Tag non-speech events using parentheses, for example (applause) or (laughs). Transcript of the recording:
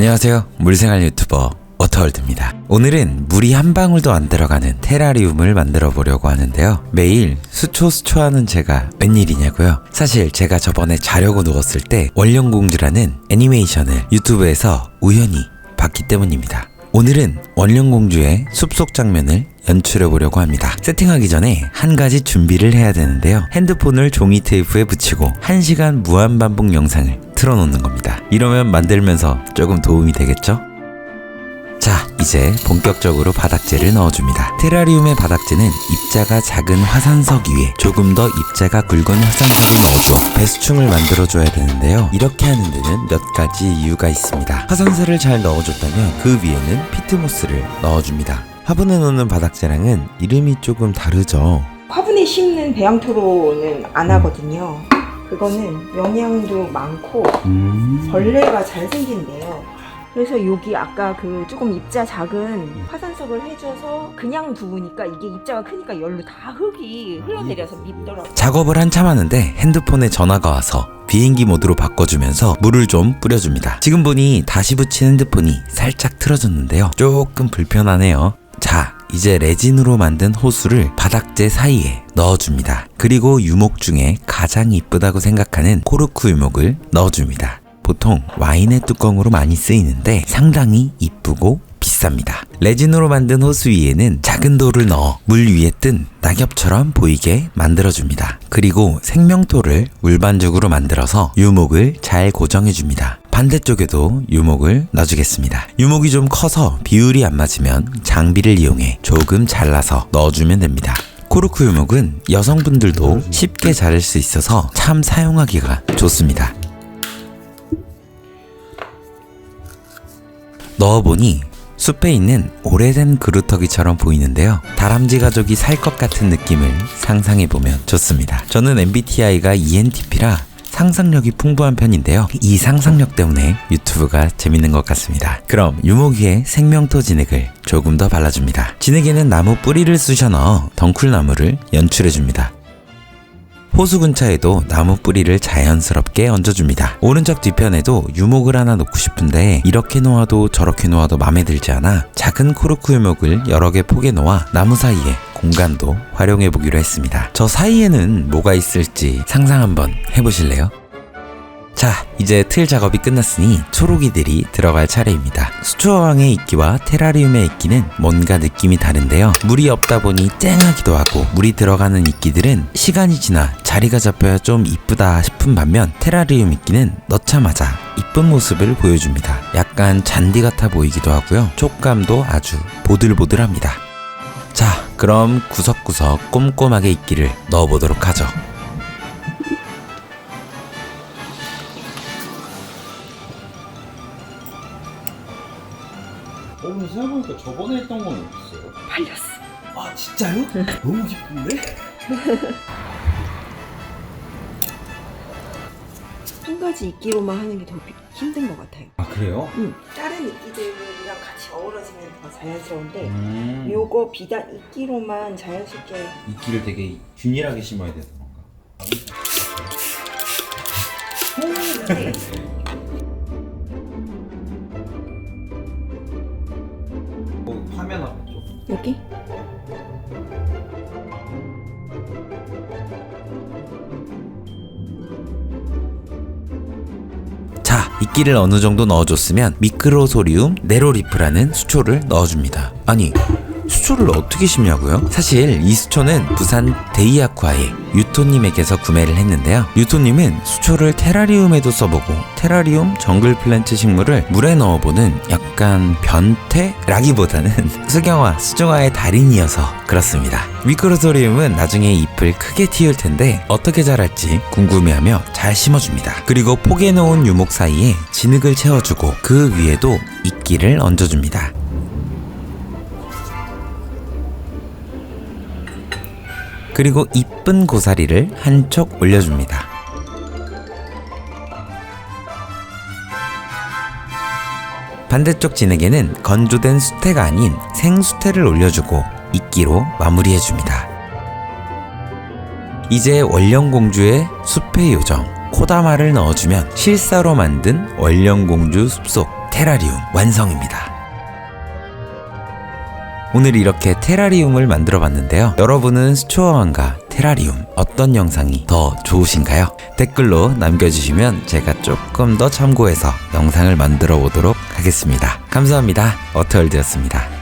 안녕하세요. 물생활 유튜버 워터월드입니다. 오늘은 물이 한 방울도 안 들어가는 테라리움을 만들어 보려고 하는데요. 매일 수초 수초하는 제가 웬일이냐고요? 사실 제가 저번에 자려고 누웠을 때 원령공주라는 애니메이션을 유튜브에서 우연히 봤기 때문입니다. 오늘은 원령공주의 숲속 장면을 연출해 보려고 합니다. 세팅하기 전에 한 가지 준비를 해야 되는데요. 핸드폰을 종이 테이프에 붙이고 1시간 무한 반복 영상을 틀어놓는 겁니다. 이러면 만들면서 조금 도움이 되겠죠? 자, 이제 본격적으로 바닥재를 넣어줍니다. 테라리움의 바닥재는 입자가 작은 화산석 위에 조금 더 입자가 굵은 화산석을 넣어주어 배수충을 만들어줘야 되는데요. 이렇게 하는 데는 몇 가지 이유가 있습니다. 화산재를 잘 넣어줬다면 그 위에는 피트모스를 넣어줍니다. 화분에 놓는 바닥재랑은 이름이 조금 다르죠. 화분에 심는 배양토로는 안 하거든요. 그거는 영양도 많고 벌레가 잘 생긴대요. 그래서 여기 아까 그 조금 입자 작은 화산석을 해줘서 그냥 두으니까 이게 입자가 크니까 열로 다 흙이 흘러내려서 밉더라고요. 작업을 한참 하는데 핸드폰에 전화가 와서 비행기 모드로 바꿔주면서 물을 좀 뿌려줍니다. 지금 보니 다시 붙인 핸드폰이 살짝 틀어졌는데요. 조금 불편하네요. 자, 이제 레진으로 만든 호수를 바닥재 사이에 넣어줍니다. 그리고 유목 중에 가장 이쁘다고 생각하는 코르크 유목을 넣어줍니다. 보통 와인의 뚜껑으로 많이 쓰이는데 상당히 이쁘고 비쌉니다. 레진으로 만든 호수 위에는 작은 돌을 넣어 물 위에 뜬 낙엽처럼 보이게 만들어줍니다. 그리고 생명토를 물반죽으로 만들어서 유목을 잘 고정해줍니다. 반대쪽에도 유목을 넣어주겠습니다. 유목이 좀 커서 비율이 안 맞으면 장비를 이용해 조금 잘라서 넣어주면 됩니다. 코르크 유목은 여성분들도 쉽게 자를 수 있어서 참 사용하기가 좋습니다. 넣어보니 숲에 있는 오래된 그루터기처럼 보이는데요. 다람쥐 가족이 살 것 같은 느낌을 상상해보면 좋습니다. 저는 MBTI가 ENTP라 상상력이 풍부한 편인데요. 이 상상력 때문에 유튜브가 재밌는 것 같습니다. 그럼 유목위에 생명토 진흙을 조금 더 발라줍니다. 진흙에는 나무 뿌리를 쑤셔 넣어 덩쿨나무를 연출해줍니다. 호수 근처에도 나무 뿌리를 자연스럽게 얹어줍니다. 오른쪽 뒤편에도 유목을 하나 놓고 싶은데 이렇게 놓아도 저렇게 놓아도 마음에 들지 않아 작은 코르크 유목을 여러 개 포개 놓아 나무 사이에 공간도 활용해 보기로 했습니다. 저 사이에는 뭐가 있을지 상상 한번 해보실래요? 자, 이제 틀 작업이 끝났으니 초록이들이 들어갈 차례입니다. 수초어항의 이끼와 테라리움의 이끼는 뭔가 느낌이 다른데요. 물이 없다 보니 쨍하기도 하고 물이 들어가는 이끼들은 시간이 지나 자리가 잡혀야 좀 이쁘다 싶은 반면 테라리움 이끼는 넣자마자 이쁜 모습을 보여줍니다. 약간 잔디 같아 보이기도 하고요. 촉감도 아주 보들보들합니다. 자, 그럼 구석구석 꼼꼼하게 이끼를 넣어보도록 하죠. 어, 근데 생각해보니까 저번에 했던 건 어딨어요? 팔렸어. 아, 진짜요? 너무 기쁜데? 한 가지 이끼로만 하는 게 더 힘든 것 같아요. 아, 그래요? 응. 다른 이끼들이랑 같이 어우러지면 더 자연스러운데 음. 요거 비단 이끼로만 자연스럽게 이끼를 되게 균일하게 심어야 돼서 그런가? 네. 어, 화면 앞에 좀. 여기? 자, 이끼를 어느 정도 넣어줬으면 미크로소리움 네로리프라는 수초를 넣어줍니다. 아니, 수초를 어떻게 심냐고요? 사실 이 수초는 부산 데이아쿠아의 유토님에게서 구매를 했는데요. 유토님은 수초를 테라리움에도 써보고 테라리움 정글 플랜트 식물을 물에 넣어보는 약간 변태라기보다는 (laughs) 수경화, 수종화의 달인이어서 그렇습니다. 미크로소리움은 나중에 잎을 크게 틔울 텐데 어떻게 자랄지 궁금해하며 잘 심어줍니다. 그리고 포개 놓은 유목 사이에 진흙을 채워주고 그 위에도 이끼를 얹어줍니다. 그리고 이쁜 고사리를 한쪽 올려줍니다. 반대쪽 진흙에는 건조된 수태가 아닌 생수태를 올려주고 이끼로 마무리해줍니다. 이제 원령공주의 숲의 요정 코다마를 넣어주면 실사로 만든 원령공주 숲속 테라리움 완성입니다. 오늘 이렇게 테라리움을 만들어 봤는데요. 여러분은 스초어왕과 테라리움 어떤 영상이 더 좋으신가요? 댓글로 남겨주시면 제가 조금 더 참고해서 영상을 만들어 보도록 하겠습니다. 감사합니다. 어터월드였습니다.